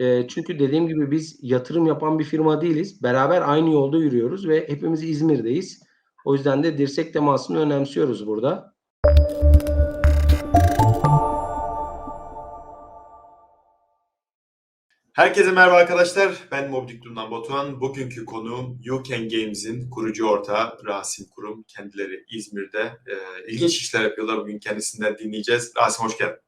Eee, çünkü dediğim gibi biz yatırım yapan bir firma değiliz. Beraber aynı yolda yürüyoruz ve hepimiz İzmir'deyiz. O yüzden de dirsek temasını önemsiyoruz burada. Herkese merhaba arkadaşlar. Ben Mobdiktum'dan Batuhan. Bugünkü konuğum You Can Games'in kurucu ortağı Rasim Kurum. Kendileri İzmir'de e, ilginç işler yapıyorlar. Bugün kendisinden dinleyeceğiz. Rasim hoş geldin.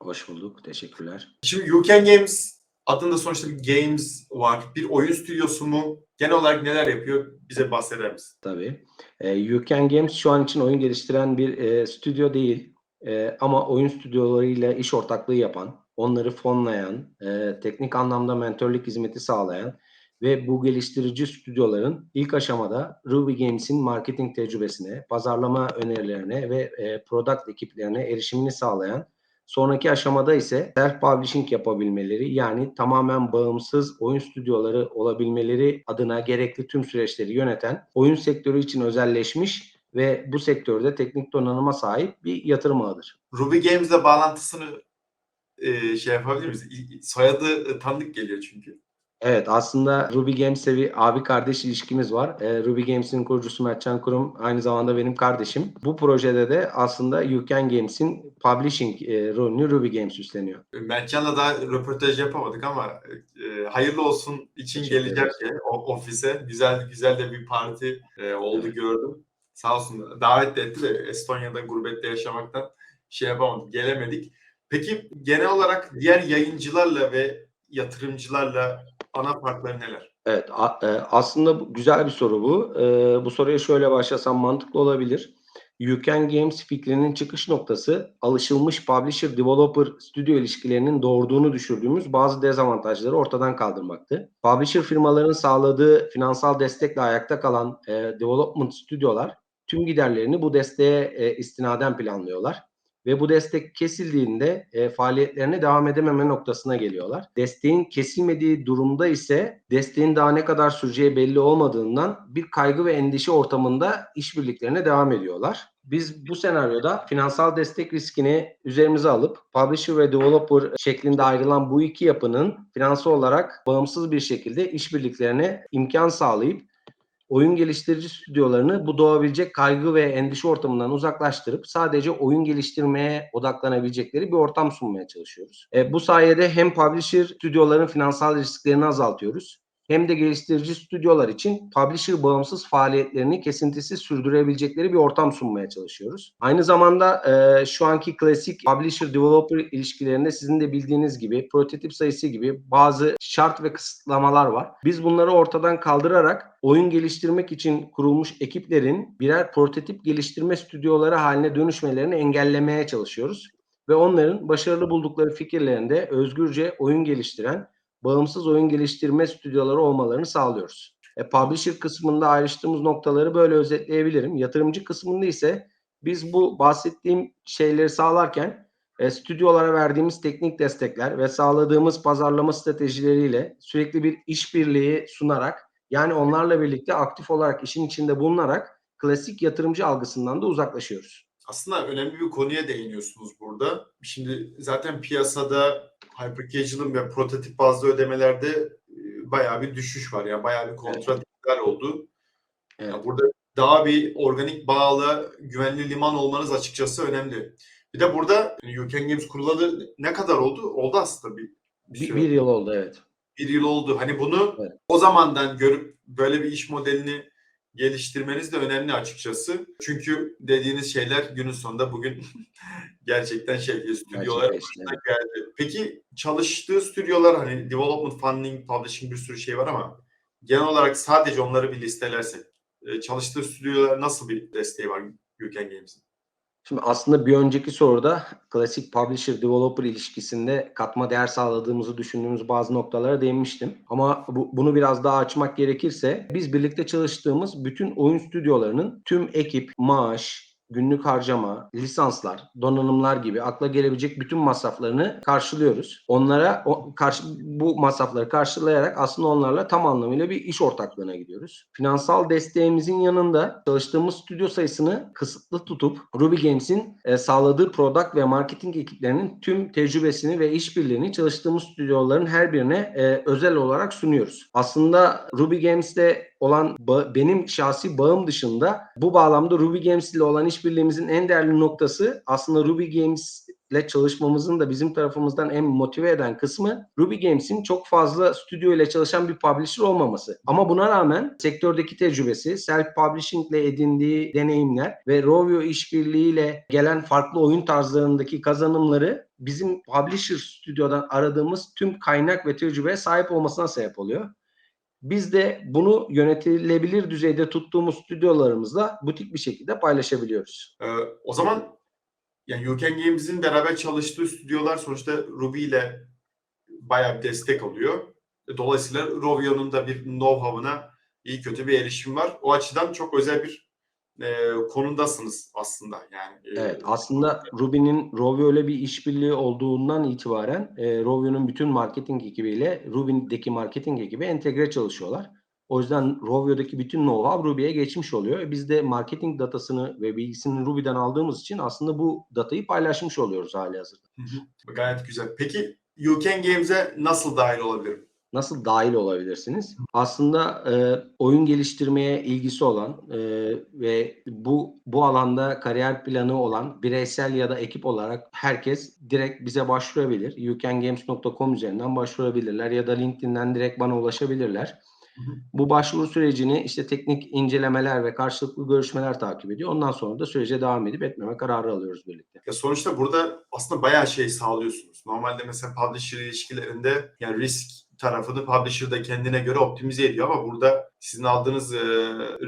Hoş bulduk. Teşekkürler. Şimdi You Can Games adında sonuçta bir games var. Bir oyun stüdyosu mu? Genel olarak neler yapıyor? Bize bahseder misin? Tabii. Eee, You Can Games şu an için oyun geliştiren bir eee, stüdyo değil. Eee, ama oyun stüdyolarıyla iş ortaklığı yapan, onları fonlayan, eee, teknik anlamda mentörlük hizmeti sağlayan ve bu geliştirici stüdyoların ilk aşamada Ruby Games'in marketing tecrübesine, pazarlama önerilerine ve eee, product ekiplerine erişimini sağlayan, sonraki aşamada ise self-publishing yapabilmeleri yani tamamen bağımsız oyun stüdyoları olabilmeleri adına gerekli tüm süreçleri yöneten, oyun sektörü için özelleşmiş ve bu sektörde teknik donanıma sahip bir yatırım ağıdır. Ruby Games'le bağlantısını e, şey yapabilir miyiz? Soyadı e, tanıdık geliyor çünkü. Evet aslında Ruby Games'le bir abi kardeş ilişkimiz var. Ee, Ruby Games'in kurucusu Mertcan Kurum aynı zamanda benim kardeşim. Bu projede de aslında You Can Games'in publishing e, rolünü Ruby Games üstleniyor. Mertcan'la daha röportaj yapamadık ama e, hayırlı olsun için şey, o, ofise. Güzel güzel de bir parti e, oldu gördüm. Sağ olsun davet de etti de Estonya'da gurbette yaşamaktan şey yapamadık, gelemedik. Peki genel olarak diğer yayıncılarla ve yatırımcılarla ana farkları neler? Evet, e, aslında güzel bir soru bu. E, bu soruya şöyle başlasam mantıklı olabilir. You Games fikrinin çıkış noktası alışılmış publisher-developer stüdyo ilişkilerinin doğurduğunu düşürdüğümüz bazı dezavantajları ortadan kaldırmaktı. Publisher firmaların sağladığı finansal destekle ayakta kalan e, development stüdyolar tüm giderlerini bu desteğe e, istinaden planlıyorlar ve bu destek kesildiğinde e, faaliyetlerine devam edememe noktasına geliyorlar. Desteğin kesilmediği durumda ise desteğin daha ne kadar süreceği belli olmadığından bir kaygı ve endişe ortamında işbirliklerine devam ediyorlar. Biz bu senaryoda finansal destek riskini üzerimize alıp publisher ve developer şeklinde ayrılan bu iki yapının finansal olarak bağımsız bir şekilde işbirliklerine imkan sağlayıp oyun geliştirici stüdyolarını bu doğabilecek kaygı ve endişe ortamından uzaklaştırıp sadece oyun geliştirmeye odaklanabilecekleri bir ortam sunmaya çalışıyoruz. E, bu sayede hem publisher stüdyoların finansal risklerini azaltıyoruz hem de geliştirici stüdyolar için publisher bağımsız faaliyetlerini kesintisiz sürdürebilecekleri bir ortam sunmaya çalışıyoruz. Aynı zamanda e, şu anki klasik publisher-developer ilişkilerinde sizin de bildiğiniz gibi prototip sayısı gibi bazı şart ve kısıtlamalar var. Biz bunları ortadan kaldırarak oyun geliştirmek için kurulmuş ekiplerin birer prototip geliştirme stüdyoları haline dönüşmelerini engellemeye çalışıyoruz. Ve onların başarılı buldukları fikirlerinde özgürce oyun geliştiren bağımsız oyun geliştirme stüdyoları olmalarını sağlıyoruz. E, publisher kısmında ayrıştığımız noktaları böyle özetleyebilirim. Yatırımcı kısmında ise biz bu bahsettiğim şeyleri sağlarken e, stüdyolara verdiğimiz teknik destekler ve sağladığımız pazarlama stratejileriyle sürekli bir işbirliği sunarak yani onlarla birlikte aktif olarak işin içinde bulunarak klasik yatırımcı algısından da uzaklaşıyoruz. Aslında önemli bir konuya değiniyorsunuz burada. Şimdi zaten piyasada hyper ve prototip bazlı ödemelerde e, bayağı bir düşüş var. Yani bayağı bir kontrat iptal oldu. Evet. Yani burada daha bir organik bağlı güvenli liman olmanız açıkçası önemli. Bir de burada Can Games kurulalı ne kadar oldu? Oldu aslında bir, bir, Bir, bir yıl oldu evet. bir yıl oldu. Hani bunu Evet. o zamandan görüp böyle bir iş modelini geliştirmeniz de önemli açıkçası. Çünkü dediğiniz şeyler günün sonunda bugün gerçekten şey stüdyolar Gerçekleşti, evet. geldi. Peki çalıştığı stüdyolar hani development funding, publishing bir sürü şey var ama genel olarak sadece onları bir listelersek e, çalıştığı stüdyolar nasıl bir desteği var Can Games'in? Şimdi aslında bir önceki soruda klasik publisher-developer ilişkisinde katma değer sağladığımızı düşündüğümüz bazı noktalara değinmiştim. Ama bu, bunu biraz daha açmak gerekirse biz birlikte çalıştığımız bütün oyun stüdyolarının tüm ekip, maaş, günlük harcama, lisanslar, donanımlar gibi akla gelebilecek bütün masraflarını karşılıyoruz. Onlara o, karşı, bu masrafları karşılayarak aslında onlarla tam anlamıyla bir iş ortaklığına gidiyoruz. Finansal desteğimizin yanında çalıştığımız stüdyo sayısını kısıtlı tutup Ruby Games'in e, sağladığı product ve marketing ekiplerinin tüm tecrübesini ve işbirliğini çalıştığımız stüdyoların her birine e, özel olarak sunuyoruz. Aslında Ruby Games'te olan benim şahsi bağım dışında bu bağlamda Ruby Games ile olan işbirliğimizin en değerli noktası aslında Ruby Games ile çalışmamızın da bizim tarafımızdan en motive eden kısmı Ruby Games'in çok fazla stüdyo ile çalışan bir publisher olmaması. Ama buna rağmen sektördeki tecrübesi, self-publishing ile edindiği deneyimler ve Rovio işbirliğiyle gelen farklı oyun tarzlarındaki kazanımları bizim publisher stüdyodan aradığımız tüm kaynak ve tecrübeye sahip olmasına sebep oluyor. Biz de bunu yönetilebilir düzeyde tuttuğumuz stüdyolarımızla butik bir şekilde paylaşabiliyoruz. Ee, o zaman yani You Can Games'in beraber çalıştığı stüdyolar sonuçta Ruby ile bayağı bir destek alıyor. Dolayısıyla Rovio'nun da bir know-how'ına iyi kötü bir erişim var. O açıdan çok özel bir e, konumdasınız aslında. Yani e, Evet aslında Ruby'nin Rovio ile bir işbirliği olduğundan itibaren e, Rovio'nun bütün marketing ekibiyle Ruby'deki marketing ekibi entegre çalışıyorlar. O yüzden Rovio'daki bütün know-how Ruby'ye geçmiş oluyor. Biz de marketing datasını ve bilgisini Ruby'den aldığımız için aslında bu datayı paylaşmış oluyoruz hali hazırda. Hı hı. Gayet güzel. Peki You Can Games'e nasıl dahil olabilirim? Nasıl dahil olabilirsiniz? Aslında e, oyun geliştirmeye ilgisi olan e, ve bu bu alanda kariyer planı olan bireysel ya da ekip olarak herkes direkt bize başvurabilir. youcangames.com üzerinden başvurabilirler ya da LinkedIn'den direkt bana ulaşabilirler. Bu başvuru sürecini işte teknik incelemeler ve karşılıklı görüşmeler takip ediyor. Ondan sonra da sürece devam edip etmeme kararı alıyoruz birlikte. Ya sonuçta burada aslında bayağı şey sağlıyorsunuz. Normalde mesela publisher ilişkilerinde yani risk tarafını publisher da kendine göre optimize ediyor ama burada sizin aldığınız e,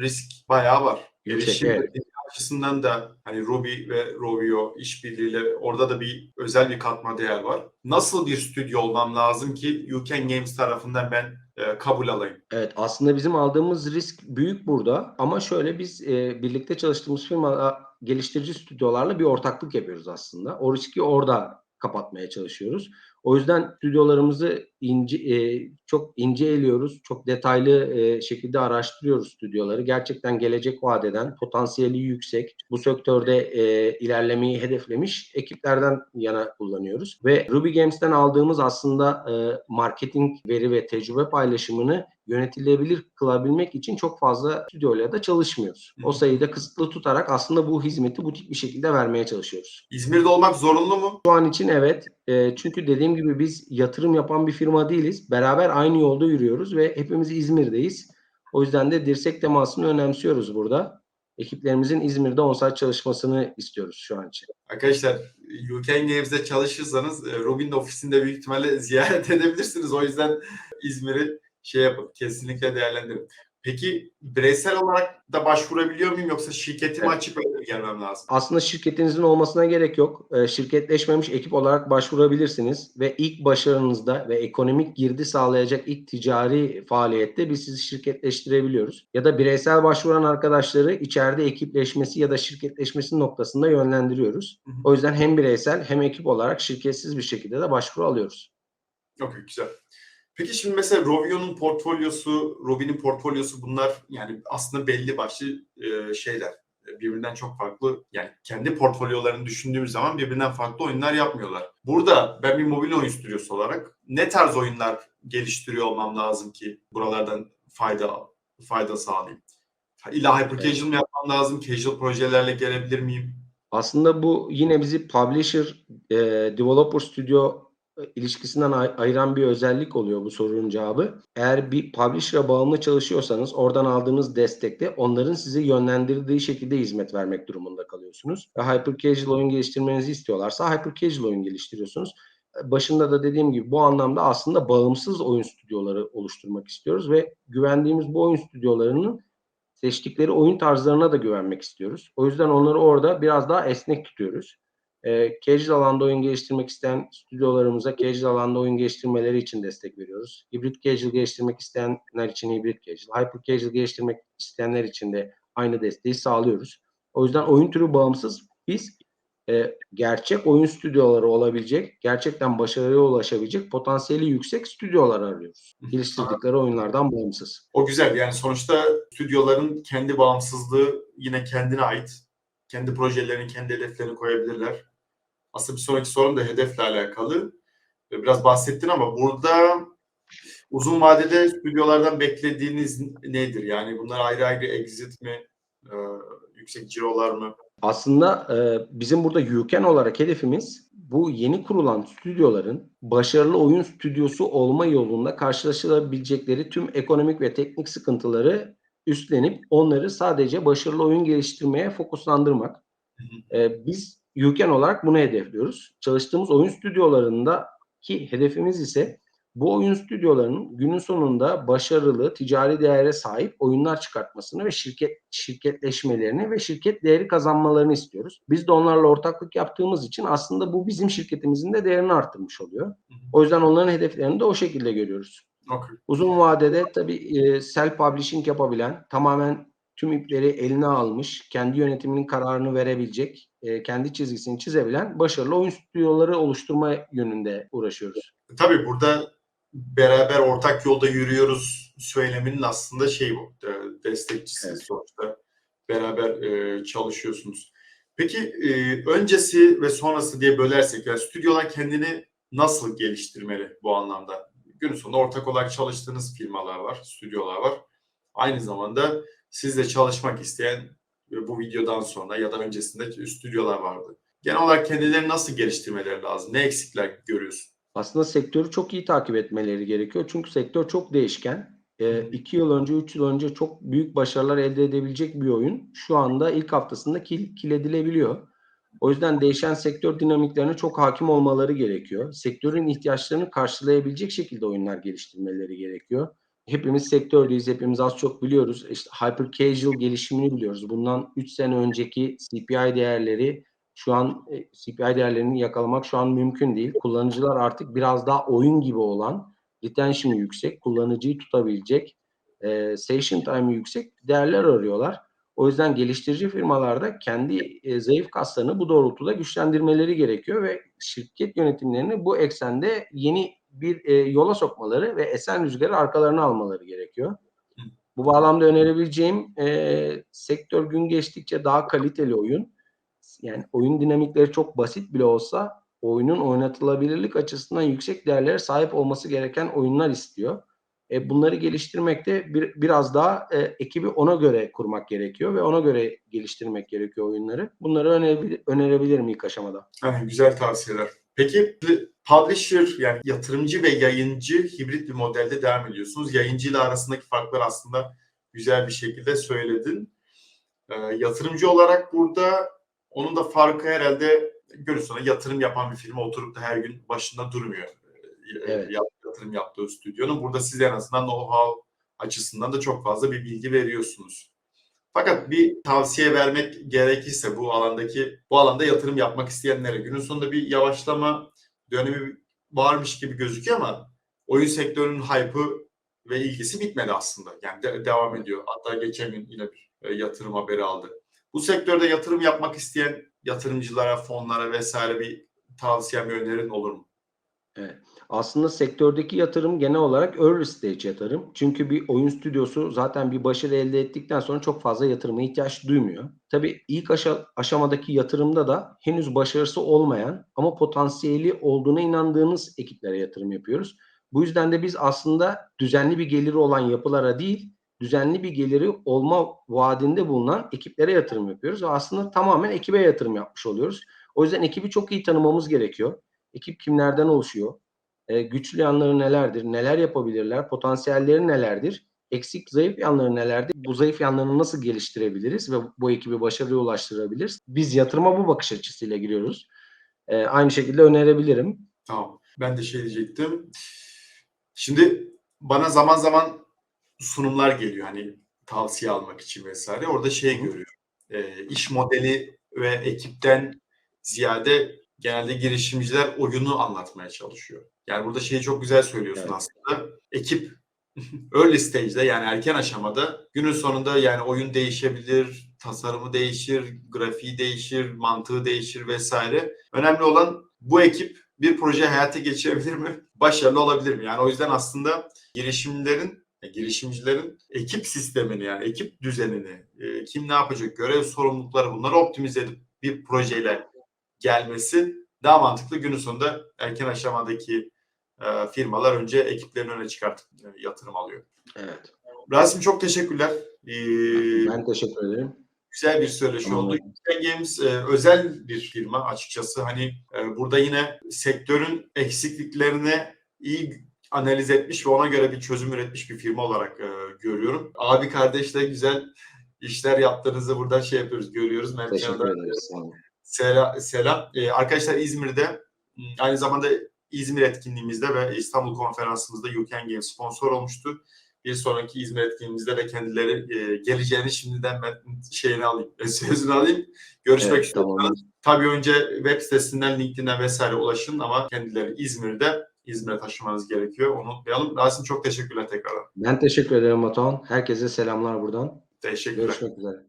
risk bayağı var. Erişim evet. açısından da hani Ruby ve Rovio işbirliğiyle orada da bir özel bir katma değer var. Nasıl bir stüdyo olmam lazım ki You Can Games tarafından ben e, kabul alayım? Evet aslında bizim aldığımız risk büyük burada ama şöyle biz e, birlikte çalıştığımız firma geliştirici stüdyolarla bir ortaklık yapıyoruz aslında. O riski orada kapatmaya çalışıyoruz. O yüzden stüdyolarımızı ince, e, çok ince eliyoruz. Çok detaylı e, şekilde araştırıyoruz stüdyoları. Gerçekten gelecek vadeden potansiyeli yüksek, bu sektörde e, ilerlemeyi hedeflemiş ekiplerden yana kullanıyoruz. Ve Ruby Games'ten aldığımız aslında e, marketing veri ve tecrübe paylaşımını yönetilebilir kılabilmek için çok fazla stüdyoyla da çalışmıyoruz. O sayıyı da kısıtlı tutarak aslında bu hizmeti butik bir şekilde vermeye çalışıyoruz. İzmir'de olmak zorunlu mu? Şu an için evet. E, çünkü dediğim gibi biz yatırım yapan bir firma değiliz. Beraber aynı yolda yürüyoruz ve hepimiz İzmir'deyiz. O yüzden de dirsek temasını önemsiyoruz burada. Ekiplerimizin İzmir'de on-site çalışmasını istiyoruz şu an için. Arkadaşlar You Can Games'de çalışırsanız Robin'in ofisinde büyük ihtimalle ziyaret edebilirsiniz. O yüzden İzmir'i şey yapın. Kesinlikle değerlendirin. Peki bireysel olarak da başvurabiliyor muyum yoksa şirketimi Evet. açıp gelmem lazım? Aslında şirketinizin olmasına gerek yok. Ee, şirketleşmemiş ekip olarak başvurabilirsiniz ve ilk başarınızda ve ekonomik girdi sağlayacak ilk ticari faaliyette biz sizi şirketleştirebiliyoruz. Ya da bireysel başvuran arkadaşları içeride ekipleşmesi ya da şirketleşmesi noktasında yönlendiriyoruz. Hı hı. O yüzden hem bireysel hem ekip olarak şirketsiz bir şekilde de başvuru alıyoruz. Okey güzel. Peki şimdi mesela Rovio'nun portfolyosu, Robin'in portfolyosu bunlar yani aslında belli başlı e, şeyler. Birbirinden çok farklı yani kendi portfolyolarını düşündüğümüz zaman birbirinden farklı oyunlar yapmıyorlar. Burada ben bir mobil oyun stüdyosu olarak ne tarz oyunlar geliştiriyor olmam lazım ki buralardan fayda fayda sağlayayım? İlla hyper casual mı yapmam lazım? Casual projelerle gelebilir miyim? Aslında bu yine bizi publisher, e, developer stüdyo e, ilişkisinden ay- ayıran bir özellik oluyor bu sorunun cevabı. Eğer bir publisher'a bağımlı çalışıyorsanız oradan aldığınız destekte onların sizi yönlendirdiği şekilde hizmet vermek durumunda kalıyorsunuz. Ve hyper casual oyun geliştirmenizi istiyorlarsa hyper casual oyun geliştiriyorsunuz. E, Başında da dediğim gibi bu anlamda aslında bağımsız oyun stüdyoları oluşturmak istiyoruz ve güvendiğimiz bu oyun stüdyolarının seçtikleri oyun tarzlarına da güvenmek istiyoruz. O yüzden onları orada biraz daha esnek tutuyoruz. E, casual alanda oyun geliştirmek isteyen stüdyolarımıza casual alanda oyun geliştirmeleri için destek veriyoruz. Hibrit casual geliştirmek isteyenler için hibrit casual, hyper casual geliştirmek isteyenler için de aynı desteği sağlıyoruz. O yüzden oyun türü bağımsız biz e, gerçek oyun stüdyoları olabilecek, gerçekten başarıya ulaşabilecek potansiyeli yüksek stüdyolar arıyoruz. Geliştirdikleri oyunlardan bağımsız. O güzel yani sonuçta stüdyoların kendi bağımsızlığı yine kendine ait. Kendi projelerini, kendi hedeflerini koyabilirler. Aslında bir sonraki sorum da hedefle alakalı. Ee, Biraz bahsettin ama burada uzun vadede stüdyolardan beklediğiniz nedir? Yani bunlar ayrı ayrı exit mi? Ee, yüksek cirolar mı? Aslında e, bizim burada Yuken olarak hedefimiz bu yeni kurulan stüdyoların başarılı oyun stüdyosu olma yolunda karşılaşılabilecekleri tüm ekonomik ve teknik sıkıntıları üstlenip onları sadece başarılı oyun geliştirmeye fokuslandırmak. E, biz Yuken olarak bunu hedefliyoruz. Çalıştığımız oyun stüdyolarındaki hedefimiz ise bu oyun stüdyolarının günün sonunda başarılı, ticari değere sahip oyunlar çıkartmasını ve şirket şirketleşmelerini ve şirket değeri kazanmalarını istiyoruz. Biz de onlarla ortaklık yaptığımız için aslında bu bizim şirketimizin de değerini arttırmış oluyor. O yüzden onların hedeflerini de o şekilde görüyoruz. Okay. Uzun vadede tabii e, self publishing yapabilen, tamamen tüm ipleri eline almış, kendi yönetiminin kararını verebilecek, e, kendi çizgisini çizebilen başarılı oyun stüdyoları oluşturma yönünde uğraşıyoruz. Tabii burada beraber ortak yolda yürüyoruz söyleminin aslında şey bu. e, Destekçisi Evet. sonuçta. Beraber e, çalışıyorsunuz. Peki e, öncesi ve sonrası diye bölersek yani stüdyolar kendini nasıl geliştirmeli bu anlamda? Günün sonunda ortak olarak çalıştığınız firmalar var, stüdyolar var. Aynı zamanda sizle çalışmak isteyen bu videodan sonra ya da öncesinde stüdyolar vardı. Genel olarak kendilerini nasıl geliştirmeleri lazım? Ne eksikler görüyorsun? Aslında sektörü çok iyi takip etmeleri gerekiyor. Çünkü sektör çok değişken. E, iki yıl önce, üç yıl önce çok büyük başarılar elde edebilecek bir oyun şu anda ilk haftasında kil, kiledilebiliyor. O yüzden değişen sektör dinamiklerine çok hakim olmaları gerekiyor. Sektörün ihtiyaçlarını karşılayabilecek şekilde oyunlar geliştirmeleri gerekiyor. Hepimiz sektördeyiz, hepimiz az çok biliyoruz. İşte hyper casual gelişimini biliyoruz. Bundan 3 sene önceki CPI değerleri şu an e, CPI değerlerini yakalamak şu an mümkün değil. Kullanıcılar artık biraz daha oyun gibi olan, retention'ı yüksek, kullanıcıyı tutabilecek, e, session time'ı yüksek değerler arıyorlar. O yüzden geliştirici firmalarda kendi e, zayıf kaslarını bu doğrultuda güçlendirmeleri gerekiyor ve şirket yönetimlerini bu eksende yeni bir e, yola sokmaları ve esen rüzgarı arkalarına almaları gerekiyor. Bu bağlamda önerebileceğim e, sektör gün geçtikçe daha kaliteli oyun. Yani oyun dinamikleri çok basit bile olsa oyunun oynatılabilirlik açısından yüksek değerlere sahip olması gereken oyunlar istiyor. E, bunları geliştirmekte bir, biraz daha e, ekibi ona göre kurmak gerekiyor ve ona göre geliştirmek gerekiyor oyunları. Bunları önerebil- önerebilirim ilk aşamada. Yani güzel tavsiyeler. Peki publisher yani yatırımcı ve yayıncı hibrit bir modelde devam ediyorsunuz. Yayıncı ile arasındaki farklar aslında güzel bir şekilde söyledin. Ee, yatırımcı olarak burada onun da farkı herhalde günün sonunda yatırım yapan bir firma oturup da her gün başında durmuyor. Ee, Evet. Yatırım yaptığı stüdyonun. Burada siz en azından know-how açısından da çok fazla bir bilgi veriyorsunuz. Fakat bir tavsiye vermek gerekirse bu alandaki bu alanda yatırım yapmak isteyenlere günün sonunda bir yavaşlama dönemi varmış gibi gözüküyor ama oyun sektörünün hype'ı ve ilgisi bitmedi aslında. Yani de- devam ediyor. Hatta geçen gün yine bir e, yatırım haberi aldı. Bu sektörde yatırım yapmak isteyen yatırımcılara, fonlara vesaire bir tavsiyen bir önerin olur mu? Aslında sektördeki yatırım genel olarak early stage yatırım. Çünkü bir oyun stüdyosu zaten bir başarı elde ettikten sonra çok fazla yatırıma ihtiyaç duymuyor. Tabii ilk aşa- aşamadaki yatırımda da henüz başarısı olmayan ama potansiyeli olduğuna inandığımız ekiplere yatırım yapıyoruz. Bu yüzden de biz aslında düzenli bir geliri olan yapılara değil, düzenli bir geliri olma vaadinde bulunan ekiplere yatırım yapıyoruz. Aslında tamamen ekibe yatırım yapmış oluyoruz. O yüzden ekibi çok iyi tanımamız gerekiyor. Ekip kimlerden oluşuyor? E, güçlü yanları nelerdir? Neler yapabilirler? Potansiyelleri nelerdir? Eksik, zayıf yanları nelerdir? Bu zayıf yanlarını nasıl geliştirebiliriz ve bu ekibi başarıya ulaştırabiliriz? Biz yatırıma bu bakış açısıyla giriyoruz. E, aynı şekilde önerebilirim. Tamam. Ben de şey diyecektim. Şimdi bana zaman zaman sunumlar geliyor hani tavsiye almak için vesaire. Orada şey görüyorum. E, iş modeli ve ekipten ziyade genelde girişimciler oyunu anlatmaya çalışıyor. Yani burada şeyi çok güzel söylüyorsun Evet. aslında. Ekip early stage'de yani erken aşamada günün sonunda yani oyun değişebilir, tasarımı değişir, grafiği değişir, mantığı değişir vesaire. Önemli olan bu ekip bir proje hayata geçirebilir mi? Başarılı olabilir mi? Yani o yüzden aslında girişimlerin, girişimcilerin ekip sistemini yani ekip düzenini, e, kim ne yapacak, görev sorumlulukları bunları optimize edip bir projeyle gelmesi daha mantıklı. Günün sonunda erken aşamadaki e, firmalar önce ekiplerini öne çıkartıp e, yatırım alıyor. Evet. Rasim çok teşekkürler. Ee, Ben teşekkür ederim. güzel bir söyleşi Tamam. oldu. Weekend Games e, özel bir firma açıkçası. Hani e, burada yine sektörün eksikliklerini iyi analiz etmiş ve ona göre bir çözüm üretmiş bir firma olarak e, görüyorum. Abi kardeşle güzel işler yaptığınızı buradan şey yapıyoruz, görüyoruz. Teşekkür ederiz. Sağ olun. Selam. selam. Ee, arkadaşlar İzmir'de m, aynı zamanda İzmir etkinliğimizde ve İstanbul konferansımızda You Can Game sponsor olmuştu. Bir sonraki İzmir etkinliğimizde de kendileri e, geleceğini şimdiden ben şeyini alayım, e, sözünü alayım. Görüşmek Evet, üzere. tamam. Tabii önce web sitesinden, LinkedIn'den vesaire ulaşın ama kendileri İzmir'de İzmir'e taşımanız gerekiyor. Onu unutmayalım. Rasim çok teşekkürler tekrardan. Ben teşekkür ederim Batuhan. Herkese selamlar buradan. Teşekkürler. Görüşmek üzere.